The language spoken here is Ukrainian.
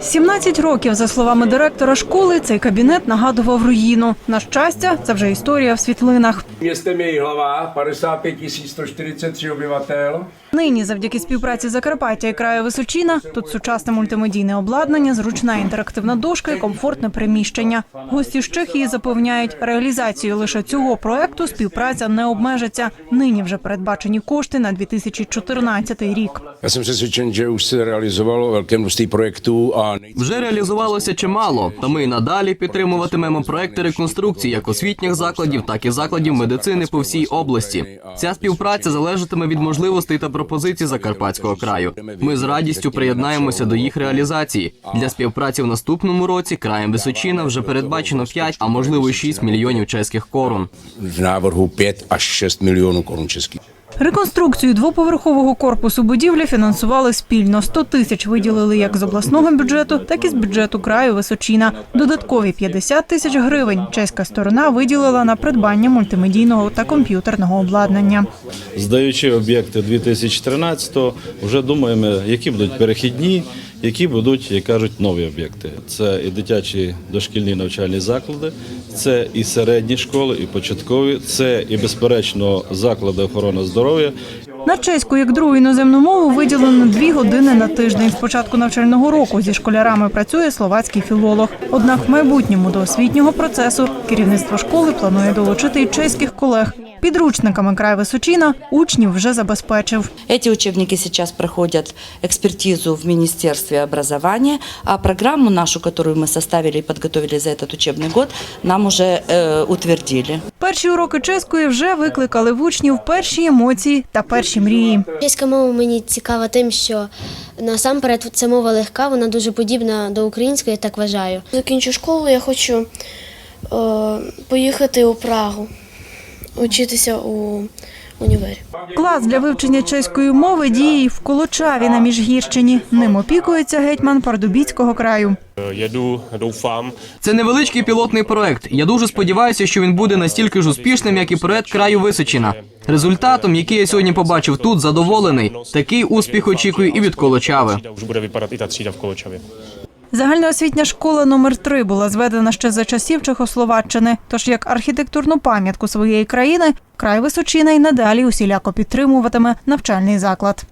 17 років, за словами директора школи, цей кабінет нагадував руїну. На щастя, це вже історія в світлинах. 55 143 obyvatel. Нині, завдяки співпраці Закарпаття і краю Височина, тут сучасне мультимедійне обладнання, зручна інтерактивна дошка і комфортне приміщення. Гості з Чехії запевняють, реалізацією лише цього проекту співпраця не обмежиться. Нині вже передбачені кошти на 2014 рік. Já jsem přesvědčen, že už se realizovalo Вже реалізувалося чимало, та ми й надалі підтримуватимемо проекти реконструкції як освітніх закладів, так і закладів медицини по всій області. Ця співпраця залежатиме від можливостей та пропозицій Закарпатського краю. Ми з радістю приєднаємося до їх реалізації. Для співпраці в наступному році краєм Височина вже передбачено 5, а можливо 6 мільйонів чеських корун. v návrhu 5 až 6 milionů korun českých. Реконструкцію двоповерхового корпусу будівлі фінансували спільно. 100 тисяч виділили як з обласного бюджету, так і з бюджету краю Височина. Додаткові 50 тисяч гривень чеська сторона виділила на придбання мультимедійного та комп'ютерного обладнання. Здаючи об'єкти 2013-го, вже думаємо, які будуть перехідні, які будуть, як кажуть, нові об'єкти. Це і дитячі дошкільні навчальні заклади, це і середні школи, і початкові, це і безперечно заклади охорони здоров'я, На чеську як другу іноземну мову виділено дві години на тиждень. З початку навчального року зі школярами працює словацький філолог. Однак в майбутньому до освітнього процесу керівництво школи планує долучити й чеських колег. Підручниками край Височина учнів вже забезпечив. Эти учебники сейчас проходят экспертизу в Министерстве образования, а программу нашу, которую мы составили и подготовили за этот учебный год, нам уже э, утвердили. Перші уроки чеської вже викликали в учнів перші емоції та перші мрії. Чеська мова мені цікава тим, що насамперед це мова легка, вона дуже подібна до української, я так вважаю. Закінчу школу, я хочу е, поїхати у Прагу, учитися у універі. Клас для вивчення чеської мови діє в Колочаві на Міжгірщині. Ним опікується гетьман Пардубіцького краю. doufám, Це невеличкий пілотний проект. Я дуже сподіваюся, що він буде настільки ж успішним, як і проект краю Височина. Результатом, який я сьогодні побачив тут, задоволений. Такий успіх очікую і від Колочави. Загальноосвітня школа номер 3 була зведена ще за часів Чехословаччини. Тож як архітектурну пам'ятку своєї країни край Височина й надалі усіляко підтримуватиме навчальний заклад.